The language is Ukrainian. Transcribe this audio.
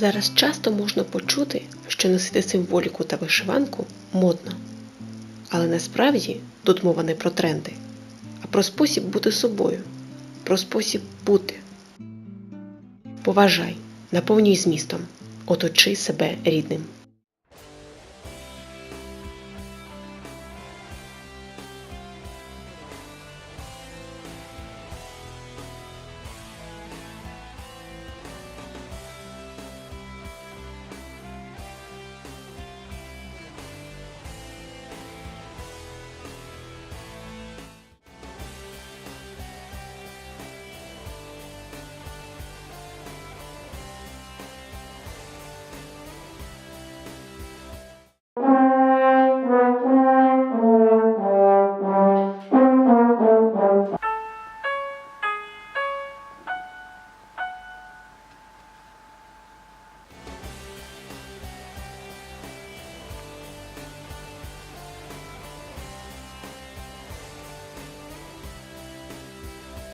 Зараз часто можна почути, що носити символіку та вишиванку модно. Але насправді тут мова не про тренди, а про спосіб бути собою, про спосіб бути. Поважай, наповнюй змістом, оточи себе рідним.